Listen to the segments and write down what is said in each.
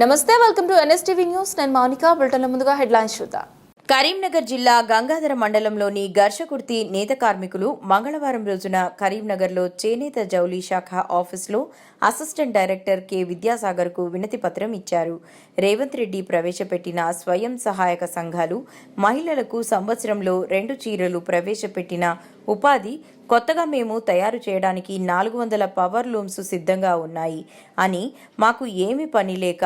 నమస్తే welcome to NSTV news నేను మౌనిక బులెటిన్ల ముందుగా హెడ్లైన్స్ చూద్దాం. కరీంనగర్ జిల్లా గంగాధర మండలంలోని ఘర్షకుర్తి నేత కార్మికులు మంగళవారం రోజున కరీంనగర్లో చేనేత జౌలీ శాఖ ఆఫీసులో అసిస్టెంట్ డైరెక్టర్ కె విద్యాసాగర్కు వినతి పత్రం ఇచ్చారు. రేవంత్ రెడ్డి ప్రవేశపెట్టిన స్వయం సహాయక సంఘాలు మహిళలకు సంవత్సరంలో రెండు చీరలు ప్రవేశపెట్టిన ఉపాధి కొత్తగా మేము తయారు చేయడానికి నాలుగు వందల పవర్ లూమ్స్ సిద్ధంగా ఉన్నాయి. అని మాకు ఏమి పని లేక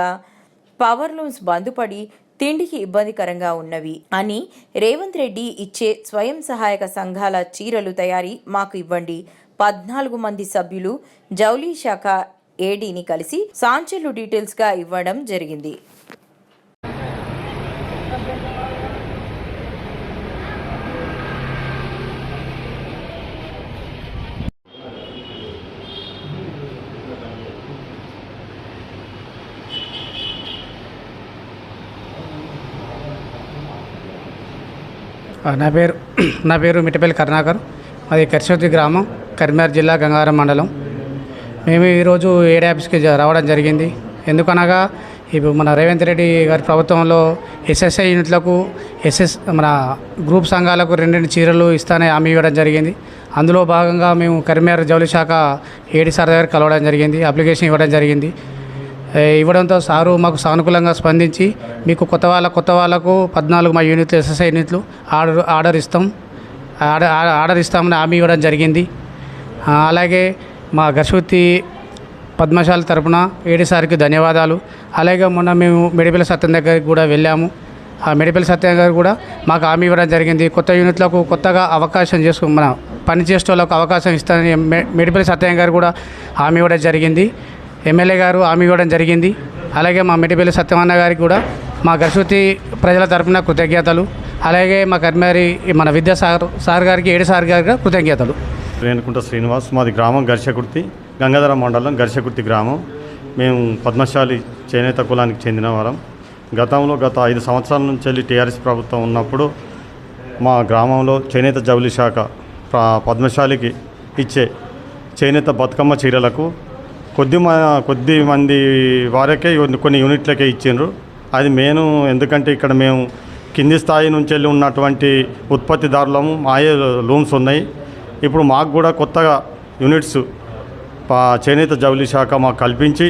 పవర్ లూమ్స్ బందుపడి తిండికి ఇబ్బందికరంగా ఉన్నవి అని రేవంత్ రెడ్డి ఇచ్చే స్వయం సహాయక సంఘాల చీరలు తయారీ మాకు ఇవ్వండి. పద్నాలుగు మంది సభ్యులు జౌలీ శాఖ ఏడీని కలిసి సాంచెలు డీటెయిల్స్గా ఇవ్వడం జరిగింది. నా పేరు నా పేరు మిట్టపల్లి కరుణాకర్. అది కరిశోతి గ్రామం కరీంనగర్ జిల్లా గంగారం మండలం. మేము ఈరోజు ఏడీ ఆఫీస్కి రావడం జరిగింది. ఎందుకనగా ఇప్పుడు మన రేవంత్ రెడ్డి గారి ప్రభుత్వంలో ఎస్ఎస్ఐ యూనిట్లకు ఎస్ఎస్ మన గ్రూప్ సంఘాలకు రెండు రెండు చీరలు ఇస్తానే హామీ ఇవ్వడం జరిగింది. అందులో భాగంగా మేము కరీంనగర్ జౌలి శాఖ ఏడీ సార్ దగ్గర కలవడం జరిగింది అప్లికేషన్ ఇవ్వడం జరిగింది. ఇవ్వడంతో సారు మాకు సానుకూలంగా స్పందించి మీకు కొత్త వాళ్ళ కొత్త వాళ్ళకు పద్నాలుగు మా యూనిట్లు ఎస్ఎస్ఐ యూనిట్లు ఆర్డర్ ఆర్డర్ ఇస్తాం. ఆర్డర్ ఆర్డర్ ఇస్తామని హామీ ఇవ్వడం జరిగింది. అలాగే మా గర్భవతి పద్మశాల తరపున ఏడి సార్కి ధన్యవాదాలు. అలాగే మొన్న మేము మెడిపల్ సత్యం దగ్గరికి కూడా వెళ్ళాము. ఆ మెడిపల్ సత్యం గారు కూడా మాకు హామీ ఇవ్వడం జరిగింది. కొత్త యూనిట్లకు కొత్తగా అవకాశం చేసుకు మన పని చేసే వాళ్ళకు అవకాశం ఇస్తానని మె- మెడిపల్లి సత్యం గారు కూడా హామీ ఇవ్వడం జరిగింది. ఎమ్మెల్యే గారు హామీ ఇవ్వడం జరిగింది. అలాగే మా మెడిపల్లి సత్యమన్న గారికి కూడా మా గర్భవతి ప్రజల తరఫున కృతజ్ఞతలు. అలాగే మా కర్మారి మన విద్యా సార్ గారికి ఏడు సార్ గారికి కృతజ్ఞతలు. రేణుకుంట శ్రీనివాస్ మాది గ్రామం ఘర్షకుర్తి గంగాధర మండలం ఘర్షకుర్తి గ్రామం. మేము పద్మశాలి చేనేత కులానికి చెందిన వారం. గతంలో గత ఐదు సంవత్సరాల నుంచి వెళ్ళి టీఆర్ఎస్ ప్రభుత్వం ఉన్నప్పుడు మా గ్రామంలో చేనేత జౌలి శాఖ పద్మశాలికి ఇచ్చే చేనేత బతుకమ్మ చీరలకు కొద్ది మా కొద్ది మంది వారికే కొన్ని- కొన్ని యూనిట్లకే ఇచ్చిండ్రు. అది మేము ఎందుకంటే ఇక్కడ మేము కింది స్థాయి నుంచి వెళ్ళి ఉన్నటువంటి ఉత్పత్తిదారులము మాయే లూమ్స్ ఉన్నాయి. ఇప్పుడు మాకు కూడా కొత్తగా యూనిట్స్ పా- చేనేత జౌలి శాఖ మాకు కల్పించి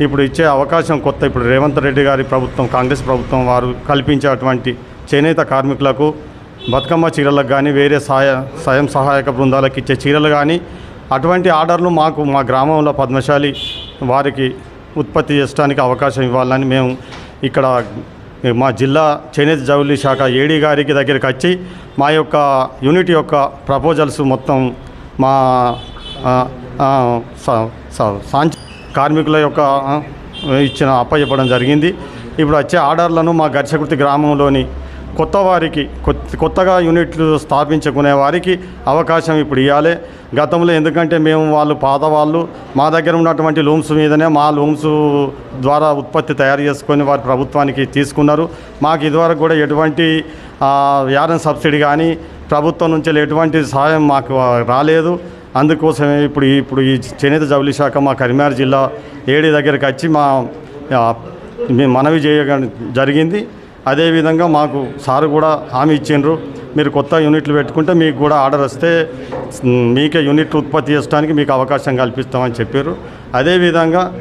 ఇప్పుడు ఇచ్చే అవకాశం కొత్త. ఇప్పుడు రేవంత్ రెడ్డి గారి ప్రభుత్వం కాంగ్రెస్ ప్రభుత్వం వారు కల్పించేటువంటి చేనేత కార్మికులకు బతుకమ్మ చీరలకు కానీ వేరే సాయ స్వయం సహాయక బృందాలకు ఇచ్చే చీరలు కానీ అటువంటి ఆర్డర్లు మాకు మా గ్రామంలో పద్మశాలి వారికి ఉత్పత్తి చేయడానికి అవకాశం ఇవ్వాలని మేము ఇక్కడ మా జిల్లా చేనేత జౌలి శాఖ ఏడీ గారికి దగ్గరికి వచ్చి మా యొక్క యూనిట్ యొక్క ప్రపోజల్స్ మొత్తం మా స- సాంచ కార్మికుల యొక్క ఇచ్చిన అప్పచెప్పడం జరిగింది. ఇప్పుడు వచ్చే ఆర్డర్లను మా గర్చకృతి గ్రామంలోని కొత్త వారికి కొత్త కొత్తగా యూనిట్లు స్థాపించుకునే వారికి అవకాశం ఇప్పుడు ఇవ్వాలి గతంలో ఎందుకంటే మేము వాళ్ళు పాత వాళ్ళు మా దగ్గర ఉన్నటువంటి లూమ్స్ మీదనే మా లూమ్స్ ద్వారా ఉత్పత్తి తయారు చేసుకొని వారి ప్రభుత్వానికి తీసుకున్నారు. మాకు ఇదివరకు కూడా ఎటువంటి ఆ, యారన్ సబ్సిడీ కానీ ప్రభుత్వం నుంచి ఎటువంటి సహాయం మాకు రాలేదు. అందుకోసమే ఇప్పుడు ఇప్పుడు ఈ చేనేత జౌలి శాఖ మా కరీంనగర్ జిల్లా ఏడి దగ్గరికి వచ్చి మా మనవి చేయడం జరిగింది. అదేవిధంగా మాకు సారు కూడా హామీ ఇచ్చిండ్రు. మీరు కొత్త యూనిట్లు పెట్టుకుంటే మీకు కూడా ఆర్డర్ వస్తే మీకే యూనిట్లు ఉత్పత్తి చేయడానికి మీకు అవకాశం కల్పిస్తామని చెప్పారు. అదేవిధంగా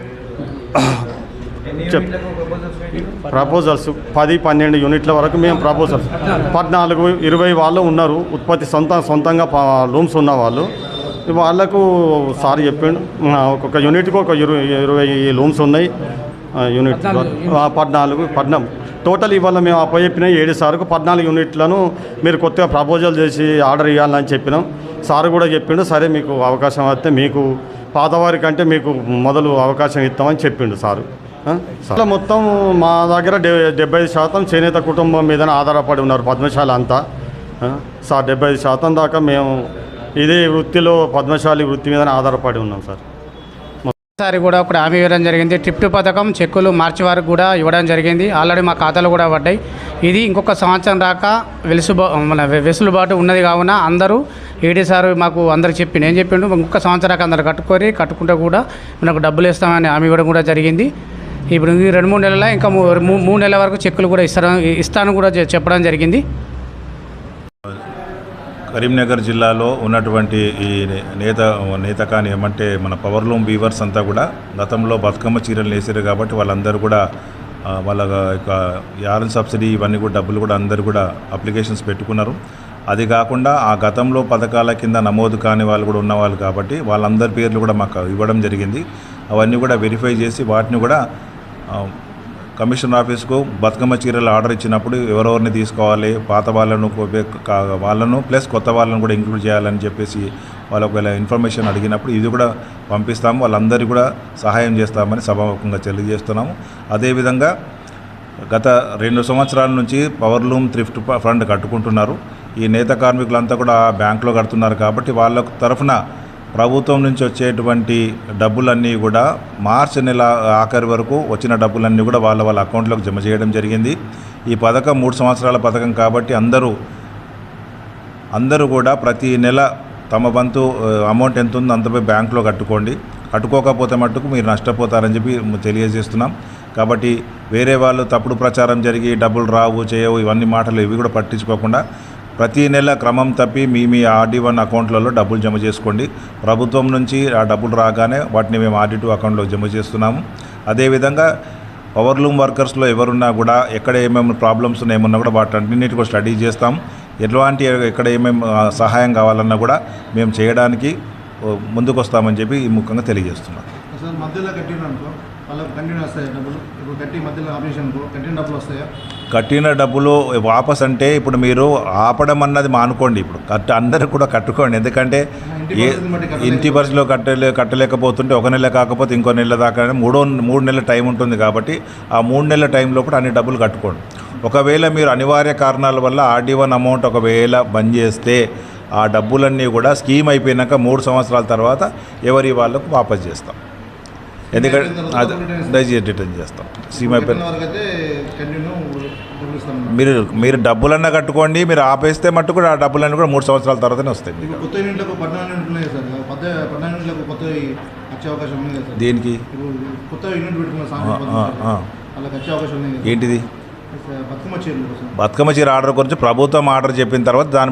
చెప్ ప్రపోజల్స్ పది పన్నెండు యూనిట్ల వరకు మేము ప్రపోజల్స్ పద్నాలుగు ఇరవై వాళ్ళు ఉన్నారు. ఉత్పత్తి సొంత సొంతంగా ప- లూమ్స్ ఉన్న వాళ్ళు. వాళ్ళకు సార్ చెప్పిండు ఒక్కొక్క యూనిట్కి ఒక ఇరవై ఇరవై లూమ్స్ ఉన్నాయి. యూనిట్ పద్నాలుగు పద్నాలుగు. టోటల్ ఇవాళ మేము అప్పచెప్పిన ఏడు సార్కు పద్నాలుగు యూనిట్లను మీరు కొత్తగా ప్రపోజల్ చేసి ఆర్డర్ ఇవ్వాలని చెప్పినాం. సార్ కూడా చెప్పిండు సరే మీకు అవకాశం వస్తే మీకు పాతవారి కంటే మీకు మొదలు అవకాశం ఇస్తామని చెప్పిండు సారు. ఆ? మొత్తం మా దగ్గర డె డెబ్బై శాతం చేనేత కుటుంబం మీదనే ఆధారపడి ఉన్నారు పద్మశాల అంతా. సార్ డెబ్బై ఐదు శాతం దాకా మేము ఇదే వృత్తిలో పద్మశాలి వృత్తి మీద ఆధారపడి ఉన్నాం సార్. ఒకసారి కూడా ఒకటి హామీ ఇవ్వడం జరిగింది. ట్రిప్ట్ పథకం చెక్కులు మార్చి వరకు కూడా ఇవ్వడం జరిగింది. ఆల్రెడీ మా ఖాతాలో కూడా పడ్డాయి. ఇది ఇంకొక సంవత్సరం రాక వెలుసుబా మన వెసులుబాటు ఉన్నది కావున అందరూ ఈడీ సార్ మాకు అందరికి చెప్పి నేను చెప్పిండు ఇంకొక సంవత్సరం రాక అందరు కట్టుకొని కట్టుకుంటే కూడా మనకు డబ్బులు ఇస్తామని హామీ ఇవ్వడం కూడా జరిగింది. ఇప్పుడు ఈ రెండు మూడు నెలల ఇంకా మూ- మూడు నెలల వరకు చెక్కులు కూడా ఇస్తాను ఇస్తాను కూడా చెప్పడం జరిగింది. కరీంనగర్ జిల్లాలో ఉన్నటువంటి ఈ నేత నేత కానీ ఏమంటే మన పవర్లూమ్ వీవర్స్ అంతా కూడా గతంలో బతుకమ్మ చీరలు నేసారు కాబట్టి వాళ్ళందరూ కూడా వాళ్ళ యొక్క యారన్ సబ్సిడీ ఇవన్నీ కూడా డబ్బులు కూడా అందరూ కూడా అప్లికేషన్స్ పెట్టుకున్నారు. అది కాకుండా ఆ గతంలో పథకాల కింద నమోదు కాని వాళ్ళు కూడా ఉన్నవాళ్ళు కాబట్టి వాళ్ళందరి పేర్లు కూడా మాకు ఇవ్వడం జరిగింది. అవన్నీ కూడా వెరిఫై చేసి వాటిని కూడా కమిషన్ ఆఫీస్కు బతుకమ్మ చీరలు ఆర్డర్ ఇచ్చినప్పుడు ఎవరెవరిని తీసుకోవాలి పాత వాళ్ళను వాళ్ళను ప్లస్ కొత్త వాళ్ళను కూడా ఇంక్లూడ్ చేయాలని చెప్పేసి వాళ్ళ ఒకవేళ ఇన్ఫర్మేషన్ అడిగినప్పుడు ఇది కూడా పంపిస్తాము వాళ్ళందరికీ కూడా సహాయం చేస్తామని సభాముఖంగా తెలియజేస్తున్నాము. అదేవిధంగా గత రెండు సంవత్సరాల నుంచి పవర్లూమ్ థ్రిఫ్ట్ ఫండ్ కట్టుకుంటున్నారు. ఈ నేత కార్మికులంతా కూడా బ్యాంకులో కడుతున్నారు కాబట్టి వాళ్ళ తరఫున ప్రభుత్వం నుంచి వచ్చేటువంటి డబ్బులన్నీ కూడా మార్చి నెల ఆఖరి వరకు వచ్చిన డబ్బులన్నీ కూడా వాళ్ళ వాళ్ళ అకౌంట్లోకి జమ చేయడం జరిగింది. ఈ పథకం మూడు సంవత్సరాల పథకం కాబట్టి అందరూ అందరూ కూడా ప్రతి నెల తమ వంతు అమౌంట్ ఎంత ఉందో అంతపై బ్యాంకులో కట్టుకోండి. కట్టుకోకపోతే మట్టుకు మీరు నష్టపోతారని చెప్పి తెలియజేస్తున్నాం. కాబట్టి వేరే వాళ్ళు తప్పుడు ప్రచారం జరిగి డబ్బులు రావు చేయవు ఇవన్నీ మాటలు ఇవి కూడా పట్టించుకోకుండా ప్రతి నెల క్రమం తప్పి మీ మీ ఆర్డీ వన్ అకౌంట్లలో డబ్బులు జమ చేసుకోండి. ప్రభుత్వం నుంచి ఆ డబ్బులు రాగానే వాటిని మేము ఆర్డీ టూ అకౌంట్లో జమ చేస్తున్నాము. అదేవిధంగా పవర్లూమ్ వర్కర్స్లో ఎవరున్నా కూడా ఎక్కడ ఏమేమి ప్రాబ్లమ్స్ ఉన్నాయన్నా కూడా వాటన్నిటి కూడా స్టడీ చేస్తాం. ఎలాంటి ఎక్కడ ఏమేమి సహాయం కావాలన్నా కూడా మేము చేయడానికి ముందుకు వస్తామని చెప్పి ఈ ముఖ్యంగా తెలియజేస్తున్నాం. కట్టిన అనుకో వాళ్ళకి కంటిన్యూ వస్తాయి డబ్బులు? ఇప్పుడు కట్టి మధ్యలో ఆపరేషన్ అనుకో కంటిన్యూ డబ్బులు వస్తాయా? కట్టిన డబ్బులు వాపస్ అంటే ఇప్పుడు మీరు ఆపడం అన్నది మానుకోండి ఇప్పుడు. కట్ట అందరూ కూడా కట్టుకోండి. ఎందుకంటే ఇంటి ఏ పరిస్థితిలో కట్టలే కట్టలేకపోతుంటే ఒక నెల కాకపోతే ఇంకో నెల దాకా మూడో మూడు నెలల టైం ఉంటుంది కాబట్టి ఆ మూడు నెలల టైం లోపల అన్ని డబ్బులు కట్టుకోండి. ఒకవేళ మీరు అనివార్య కారణాల వల్ల ఆర్డీ వన్ అమౌంట్ ఒకవేళ బంద్ చేస్తే ఆ డబ్బులన్నీ కూడా స్కీమ్ అయిపోయినాక మూడు సంవత్సరాల తర్వాత ఎవరి వాళ్ళకు వాపస్ చేస్తాం. ఎందుకంటే అది దయచేసి రిటర్న్ చేస్తాం. స్కీమ్ అయిపోయిన మీరు మీరు డబ్బులన్నా కట్టుకోండి మీరు ఆపేస్తే మట్టు కూడా ఆ డబ్బులన్నీ కూడా మూడు సంవత్సరాల తర్వాతనే వస్తాయి దేనికి? ఏంటిది? బతుకమ్మ చీర ఆర్డర్ గురించి ప్రభుత్వం ఆర్డర్ చెప్పిన తర్వాత దాన్ని బట్టి